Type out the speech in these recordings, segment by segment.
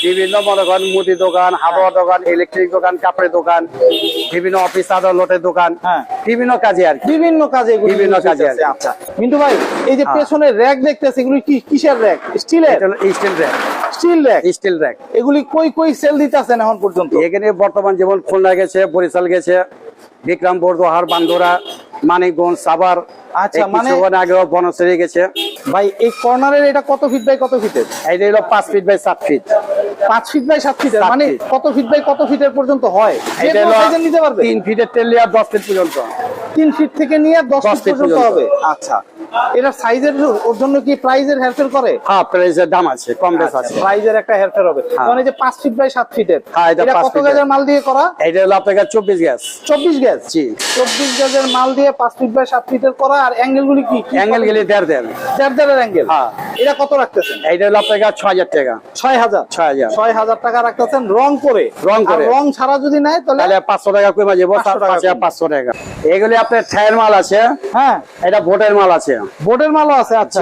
বিভিন্ন মনে করেন মুদি দোকান হার্ডওয়ার দোকান ইলেকট্রিক দোকান কাপড়ের দোকান বিভিন্ন অফিস আদালতের দোকান হ্যাঁ। বিভিন্ন কাজে আর বিভিন্ন কাজে বিভিন্ন কাজে। আচ্ছা। মিন্টু ভাই এই যে হ্যাঁ। পেছনে র্যাক দেখতেছে এগুলি কি কিসের র্যাক স্টিলের steel rack steel rack steel rack এগুলি কই কই সেল দিতেছেন এখন পর্যন্ত? এখানে বর্তমান যেমন খুলনা গেছে বরিশাল গেছে বিক্রমপুর দোহার বান্দোরা মানিকগঞ্জ সাভার আচ্ছা, মানে- কিছুক্ষণ আগেও বনশ্রী গেছে। ভাই এই কর্নারের এটা কত ফিট বাই কত ফিটের এইটা হলো পাঁচ ফিট বাই সাত ফিট পাঁচ ফিট বাই সাত ফিটের মানে কত ফিট বাই কত ফিটের পর্যন্ত হয়? নিতে পারবে। তিন ফিটের তেল লেয়ার দশ ফিট পর্যন্ত। তিন ফিট থেকে নিয়ে দশ ফিট পর্যন্ত। হবে। আচ্ছা। এটার সাইজের ওর জন্য কি প্রাইজের হেরফের করে? হ্যাঁ প্রাইসের দাম আছে কম বেশ আছে। প্রাইজের একটা হেরফের হবে। হ্যাঁ। মানে যে পাঁচ ফিট বাই সাত ফিটের হ্যাঁ, এটা এটা কত। গেজের মাল দিয়ে করা? এইটা হলো আপনার চব্বিশ গ্যাস চব্বিশ গেজ? জি। চব্বিশ গেজের মাল দিয়ে পাঁচ ফিট বাই সাত ফিটের করা আর অ্যাঙ্গেল গুলি কি? অ্যাঙ্গেল গেলে দেড় দেড়। দেড় দেড়ের অ্যাঙ্গেল হ্যাঁ। এটা কত রাখতেছেন? এইটা হলো আপনার ছ হাজার টাকা। ছয় হাজার। ছয় হাজার। ছয় হাজার টাকা রাখতেছেন রং করে। রং করে। রং ছাড়া যদি নেয় তাহলে তাহলে পাঁচশো টাকা কমে যাব 500 টাকা পাঁচ হাজার কমে। পাঁচশো টাকা। এগুলি আপনার ছায়ের মাল আছে হ্যাঁ। এটা ভোটের মাল আছে। ভোটের মালও আছে আচ্ছা।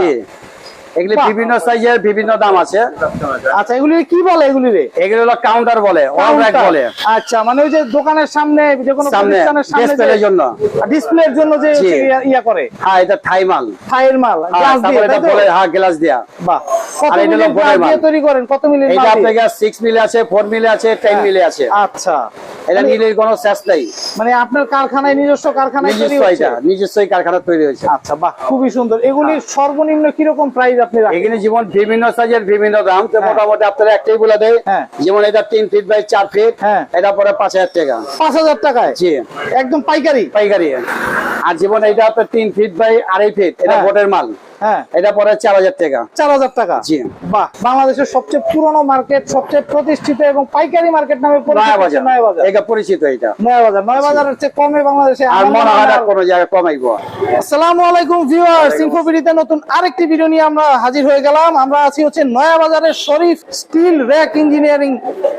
এগুলি বিভিন্ন সাইজের বিভিন্ন দাম আছে। আচ্ছা এগুলি কি বলে এগুলি রে? এগুলি হলো কাউন্টার বলে বলে। আচ্ছা মানে ওই যে দোকানের সামনে যে কোনো সামনে প্রতিষ্ঠানের সামনে ডিসপ্লের জন্য। ডিসপ্লের জন্য যে ইয়া- করে। হ্যাঁ এটা থাই মাল। থাইয়ের মাল হ্যাঁ, গ্লাস দিয়ে এটা বলে হ্যাঁ গ্লাস দেয়া। বাহ। কত এটা বোর্ডের গ্লাস দিয়ে তৈরি করেন? কত মাল আপনার দিয়ে? সিক্স মিলে আছে ফোর মিলে আছে টেন মিলে আছে। আচ্ছা। এটা মানে- মিলের কোনো শেষ নেই। মানে আপনার কারখানায় নিজস্ব কারখানায় তৈরি নিজস্ব হচ্ছে নিজস্বই কারখানা তৈরি হয়েছে। আচ্ছা বাহ খুবই সুন্দর। এগুলির সর্বনিম্ন কীরকম প্রাইস আপনি এখানে যেমন বিভিন্ন সাইজের বিভিন্ন দাম তো হ্যাঁ। মোটামুটি আপনারা একটাই বলে দেয় হ্যাঁ। যেমন এটা তিন ফিট বাই চার ফিট হ্যাঁ। এটা পরে পাঁচ হাজার টাকা। পাঁচ হাজার টাকায়? জি। একদম পাইকারি? পাইকারি। আর জীবন এটা আপনার তিন ফিট বাই আড়াই ফিট এটা ভোটের বোটের মাল। হ্যাঁ। এটা পরে চার হাজার টাকা। চার হাজার টাকা? জি। বাহ বাংলাদেশের সবচেয়ে পুরনো মার্কেট সবচেয়ে প্রতিষ্ঠিত এবং পাইকারি মার্কেট নামে নয়া বাজার নয়া বাজার এটা পরিচিত এটা। নয়া বাজার নয়া বাজারের চেয়ে কমে বাংলাদেশে আর মনে মনে হয় হয় না না। কোনো জায়গায় কমাইবো। আসসালামু আলাইকুম ভিউয়ার্স ইনফোবিডিতে নতুন আরেকটি ভিডিও নিয়ে আমরা হাজির হয়ে গেলাম। আমরা আছি হচ্ছে নয়া বাজারের শরীফ স্টিল র্যাক ইঞ্জিনিয়ারিং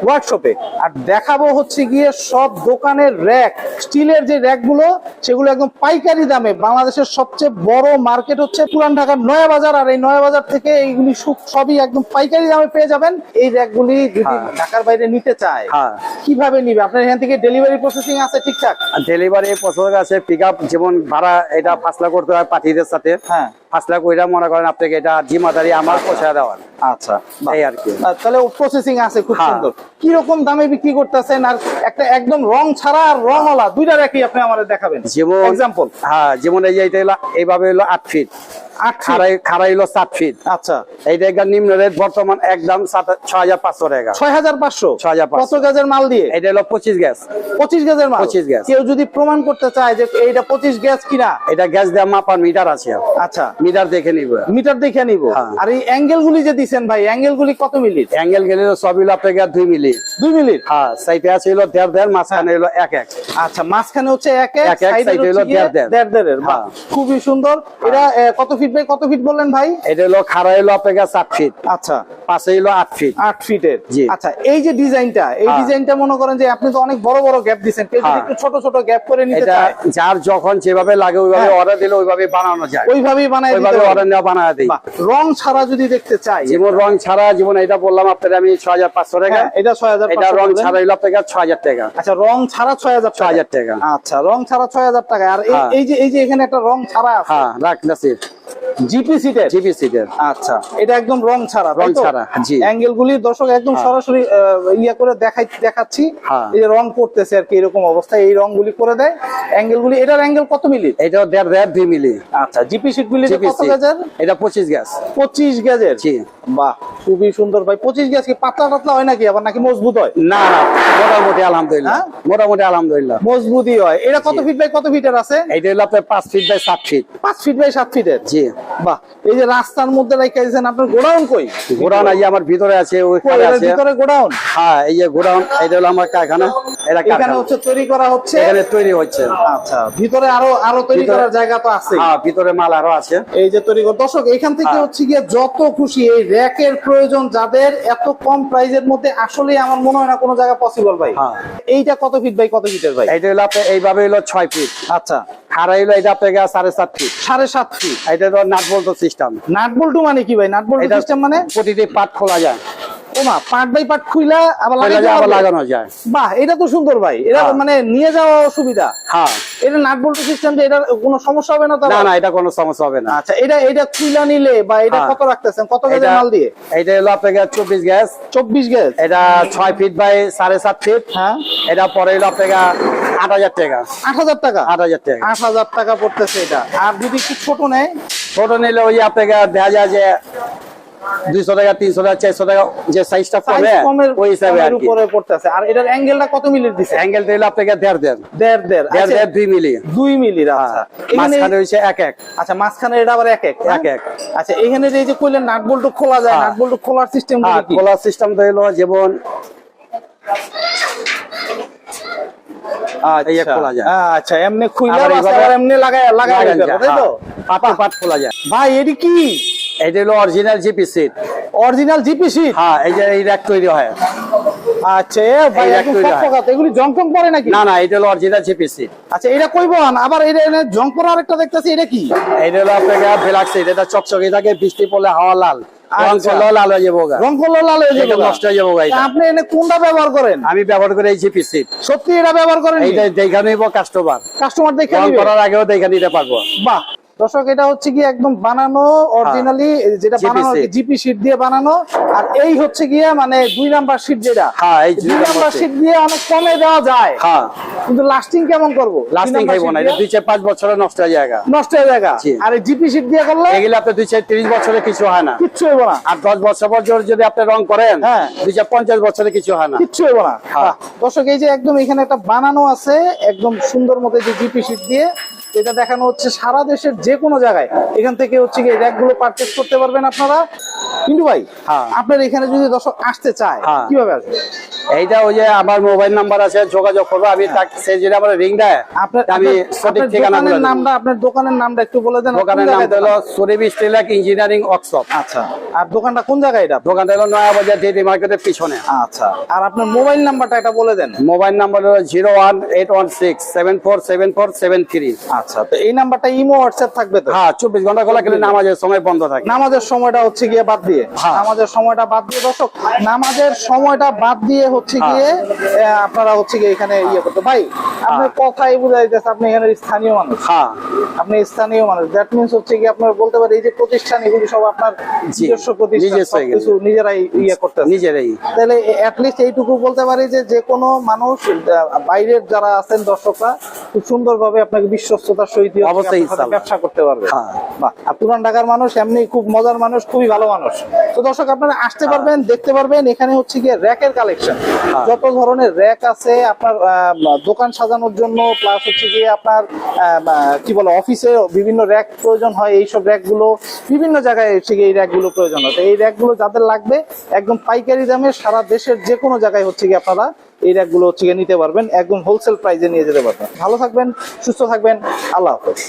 ওয়ার্কশপে আর দেখাবো হচ্ছে গিয়ে সব দোকানের র্যাক স্টিলের যে র্যাকগুলো সেগুলো একদম পাইকারি দামে বাংলাদেশের সবচেয়ে বড় মার্কেট হচ্ছে পুরান ঢাকার নয়া বাজার আর এই নয়া বাজার থেকে এইগুলি সব- সবই একদম পাইকারি দামে পেয়ে যাবেন। এই র্যাক গুলি যদি হ্যাঁ। ঢাকার বাইরে নিতে চায় হ্যাঁ। কীভাবে নিবে? আপনার এখান থেকে ডেলিভারি প্রসেসিং আছে ঠিকঠাক? ডেলিভারি পছন্দ আছে পিক আপ যেমন ভাড়া এটা ফাসলা করতে হয় পাঠিদের সাথে। হ্যাঁ। ফাসলা কইরা মনে করেন আপনাকে এটা জিম্মাদারি আমার পয়সা দেওয়ার। আচ্ছা। বাহ। এই আর কি। তাহলে প্রসেসিং আছে খুব হ্যাঁ। সুন্দর। কি রকম দামে বিক্রি করতেছেন? আর একটা একদম রং ছাড়া আর রংওয়ালা দুইটা রেখে আপনি আমাদের দেখাবেন। যেমন এক্সাম্পল হ্যাঁ যেমন এই যে হলো এইভাবে হলো আট ফিট। খাড়াই খাড়াই হলো সাত ফিট আচ্ছা। এইটা একটা নিম্ন রেট বর্তমান একদম ছয় হাজার পাঁচশো টাকা। ছয় হাজার পাঁচশো? 6,500 কত গাজের মাল দিয়ে? এটা হলো পঁচিশ গ্যাস পঁচিশ গাজের মাল? 25 গ্যাস। কেউ যদি প্রমাণ করতে চায় যে এইটা পঁচিশ গ্যাস কিনা? এটা গ্যাস দেওয়া মাপার মিটার আছে। আচ্ছা। মিটার দেখে নিব। মিটার দেখে নিব। হ্যাঁ। আর এই অ্যাঙ্গেল গুলি যে দিচ্ছেন ভাই অ্যাঙ্গেল গুলি কত মিনিট অ্যাঙ্গেল গেলে সব হলো আপনাকে দুই মিলি। দুই মিনিট হ্যাঁ সাইডে আছে হলো দেড় দেড় মাঝখানে হলো এক এক। আচ্ছা মাঝখানে হচ্ছে এক এক এক এক, সাইডে হলো হচ্ছে দেড় দেড়। দেড় দেড়ের। বাহ। খুবই সুন্দর। এটা কত ফিট বাই কত ফিট বললেন ভাই? এটা হলো খাড়া হলো আপনাকে সাত ফিট আচ্ছা। পাশে হলো আট ফিট আট ফিটের। আচ্ছা এই যে ডিজাইনটা এই। ডিজাইনটা মনে করেন যে আপনি তো অনেক বড় বড় গ্যাপ দিচ্ছেন কেউ যদি। একটু ছোট ছোট গ্যাপ করে নিতে এটা চায়। যার যখন যেভাবে লাগে ওইভাবে। অর্ডার দিলে ওইভাবে বানানো যায়। ওইভাবেই বানায় ওইভাবে অর্ডার নেওয়া বানায় দিই। রং ছাড়া যদি দেখতে চাই। যেমন রং ছাড়া যেমন এটা বললাম আপনার আমি ছয় হাজার পাঁচশো টাকা। এটা ছয় হাজার এটা রং ছাড়া হইল আপনাকে ছয় হাজার টাকা। আচ্ছা রং ছাড়া ছয় হাজার ছয় হাজার টাকা। আচ্ছা রং ছাড়া ছয় হাজার টাকা। আর এই- হ্যাঁ। যে এই যে এখানে একটা রং ছাড়া হ্যাঁ রাখতেছি জিপি সিটের জিবি সিটের আচ্ছা এটা একদম রং ছাড়া রং ছাড়া, জি। অ্যাঙ্গেল গুলি দর্শক একদম হ্যাঁ। সরাসরি ইয়া করে দেখাই দেখাচ্ছি। হ্যাঁ। এই যে রং করতেছে আর কি এরকম অবস্থায় এই রং গুলি করে দেয়। অ্যাঙ্গেল গুলি এটার অ্যাঙ্গেল কত মিলি? এটা দেড় দেড় দুই মিলি। আচ্ছা জিপি গুলি জিপি কত গেজের? এটা পঁচিশ গ্যাস পঁচিশ গেজের। জি। বাহ খুবই সুন্দর ভাই। পঁচিশ গেজ কি পাতলা টাতলা হয় নাকি? আবার নাকি মজবুত হয়? না না মোটামুটি আলহামদুলিল্লাহ। হ্যাঁ? মোটামুটি আলহামদুলিল্লাহ। মজবুতই হয়। এটা কত ফিট বাই কত ফিটের আছে? এইটা হলো আপনার পাঁচ ফিট বাই সাত ফিট পাঁচ ফিট বাই সাত ফিটের জি। বাহ এই যে রাস্তার মধ্যে রেখে দিয়েছেন আপনার গোডাউন কই? গোডাউন এই আমার ভিতরে আছে কই, ওইখানে আছে। ভিতরে গোডাউন? হ্যাঁ এই যে গোডাউন এটা হলো আমার কারখানা এটা কারখানা। হচ্ছে তৈরি করা হচ্ছে? এখানে তৈরি হচ্ছে। আচ্ছা ভিতরে আরও আরও তৈরি করার জায়গা তো আছে হ্যাঁ ভিতরে মাল আরও আছে। এই যে তৈরি দর্শক এখান থেকে হ্যাঁ। হচ্ছে গিয়ে যত খুশি এই র্যাকের প্রয়োজন যাদের এত কম প্রাইজের মধ্যে আসলে আমার মনে হয় না কোনো জায়গা পসিবল ভাই। হ্যাঁ। এইটা কত ফিট ভাই কত ফিটের ভাই? এইটা হলো আপনার এইভাবে হলো ছয় ফিট আচ্ছা। খাড়া হলো এটা সাড়ে সাত ফিট সাড়ে সাত ফিট এটা তো নাট বল্ট সিস্টেম নাট বল্টু মানে কি ভাই? নাট বল্ট সিস্টেম মানে? প্রতিটি পাট খোলা যায়। ওমা পার্ট বাই পার্ট খুইলা আবার খুলে লাগাইতে যায়, আবার লাগানো যায়। বাহ এটা তো সুন্দর ভাই এটা হ্যাঁ। মানে নিয়ে যাওয়া সুবিধা হ্যাঁ। এটা নাট বল্টু সিস্টেম যে এটার কোনো সমস্যা হবে না তো না না এটা কোনো সমস্যা হবে না। আচ্ছা এটা এটা খুইলা নিলে বা এটা হ্যাঁ। কত রাখতেছেন? কত মাল দিয়ে? এটা হলো গ্যাস এটা ফিট বাই ফিট হ্যাঁ। এটা পরে হলো টাকা। আট হাজার টাকা? আট হাজার টাকা। আট হাজার টাকা পড়তেছে এটা। আর যদি একটু ছোট নেয়? ছোট নিলে ওই আপনাকে দেখা যায় যে দুইশো টাকা তিনশো টাকা চারশো টাকা যে সাইজটা ওই হিসাবে উপরে পড়তেছে। আর এটার অ্যাঙ্গেলটা কত মিলির দিছে? অ্যাঙ্গেলটা হলো আপনাকে দেড় দেড়। দেড় দেড়। দেড় আচ্ছা, দেড় দুই মিলি। দুই মিলির আচ্ছা। মাঝখানে এক এক। আচ্ছা মাঝখানে এটা আবার এক এক এক এক। আচ্ছা এখানে যে যে কইলেন নাট বল্টু খোলা যায় হ্যাঁ। নাট বল্টু খোলার সিস্টেম হ্যাঁ খোলার সিস্টেম তো হলো যেমন যায়। আচ্ছা এমনি খুইলা এমনি লাগায় লাগায় তাই তো? হ্যাঁ। পাট পাট খোলা যায়। ভাই এটি কি? এটা হলো original GP sheet original GP sheet হ্যাঁ এই যে এই র্যাক তৈরি হয়। আচ্ছা এ ভাই একদম একটা এগুলি জং টং পরে নাকি? না না এটা হলো অরিজিনাল জিপি সিট আচ্ছা এটা কইব আবার এটা এটা জং পরা আরেকটা দেখতেছি এটা কি? এটা হলো আপনাকে ব্ল্যাক এটা চকচকে থাকে বৃষ্টি পড়লে হাওয়া লাল। আমি ব্যবহার করে এই জিপি সিট সত্যি এটা ব্যবহার করেন এইটা দেখা নিব কাস্টমার কাস্টমার দেখে করার আগেও দেখা নিতে পারব। বাহ দর্শক এটা হচ্ছে কি একদম বানানো অরিজিনালি যেটা বানানো জিপি শীট দিয়ে বানানো। আর এই হচ্ছে গিয়ে মানে দুই নাম্বার শীট যেটা। হ্যাঁ এই দুই নাম্বার শীট দিয়ে অনেক কমে দেওয়া যায়। হ্যাঁ। কিন্তু লাস্টিং কেমন করব? লাস্টিং খাইবো না এটা দুই চার পাঁচ বছরে নষ্ট হয়ে যায় গা। নষ্ট হয়ে যায় জি। আর এই জিপি শীট দিয়ে করলে এগুলো আপনার দুই চার তিরিশ বছরে কিছু হয় না। কিচ্ছু হইব না। আর দশ বছর পর্যন্ত যদি আপনি রং করেন হ্যাঁ। দুই চার পঞ্চাশ বছরে কিছু হয় না। কিচ্ছু হইব না। হ্যাঁ। দর্শক এই যে একদম এখানে একটা বানানো আছে একদম সুন্দর মতো যে জিপি শীট দিয়ে। এটা দেখানো হচ্ছে সারা দেশের যে কোনো জায়গায় এখান থেকে হচ্ছে কি র্যাকগুলো পারচেস করতে পারবেন আপনারা কিন্তু ভাই হ্যাঁ। আপনার এখানে যদি দর্শক আসতে চায় হ্যাঁ। কীভাবে আসবে এইটা ওই যে আমার মোবাইল নাম্বার আছে যোগাযোগ করব আমি তাকে সে যদি আমার রিং দেয় আমি সঠিক ঠিকানা নামটা আপনার দোকানের নামটা একটু বলে দেন দোকানের নাম হলো? সরিব স্টিলাক ইঞ্জিনিয়ারিং ওয়ার্কশপ। আচ্ছা আর দোকানটা কোন জায়গায় এটা? দোকানটা হলো নয়া বাজার ডিডি মার্কেটের পিছনে। আচ্ছা আর আপনার মোবাইল নাম্বারটা এটা বলে দেন। মোবাইল নাম্বার হলো zero one eight one six seven four seven four seven three. আচ্ছা তো এই নাম্বারটা ইমো হোয়াটসঅ্যাপ থাকবে তো? হ্যাঁ চব্বিশ ঘণ্টা খোলা কিন্তু নামাজের সময় বন্ধ থাকে। নামাজের সময়টা হচ্ছে গিয়ে বাদ দিয়ে। হ্যাঁ। নামাজের সময়টা বাদ দিয়ে দর্শক নামাজের সময়টা বাদ দিয়ে হচ্ছে হ্যাঁ। গিয়ে আপনারা হচ্ছে গিয়ে এখানে ইয়ে করতে ভাই আপনার কথাই বোঝা যাচ্ছে আপনি এখানে স্থানীয় মানুষ। হ্যাঁ। আপনি স্থানীয় মানুষ। দ্যাট মিনস হচ্ছে কি আপনার বলতে পারি এই যে প্রতিষ্ঠান এগুলি সব আপনার নিজস্ব প্রতিষ্ঠান। সবকিছু নিজেরাই ইয়ে করতে নিজেরাই। তাহলে অ্যাটলিস্ট এইটুকু বলতে পারি যে যে কোনো মানুষ বাইরের যারা আছেন দর্শকরা খুব সুন্দরভাবে আপনাকে বিশ্বস্ততার সহিত। ব্যবসা করতে পারবে। হ্যাঁ। আর পুরান ঢাকার মানুষ এমনি খুব মজার মানুষ খুবই ভালো মানুষ। তো দর্শক আপনারা আসতে পারবেন দেখতে পারবেন এখানে হচ্ছে গিয়ে র্যাকের কালেকশন হ্যাঁ। যত ধরনের র্যাক আছে আপনার দোকান সাজানোর জন্য প্লাস হচ্ছে গিয়ে আপনার কি বলে, অফিসে বিভিন্ন র্যাক প্রয়োজন হয়, এইসব র্যাকগুলো বিভিন্ন জায়গায় হচ্ছে এই র্যাকগুলো প্রয়োজন হয়। এই র্যাকগুলো যাদের লাগবে, একদম পাইকারি দামে সারা দেশের যে কোনো জায়গায় হচ্ছে গিয়ে আপনারা এই র্যাকগুলো হচ্ছে নিতে পারবেন, একদম হোলসেল প্রাইসে নিয়ে যেতে পারবেন। ভালো থাকবেন, সুস্থ থাকবেন, আল্লাহ হাফেজ।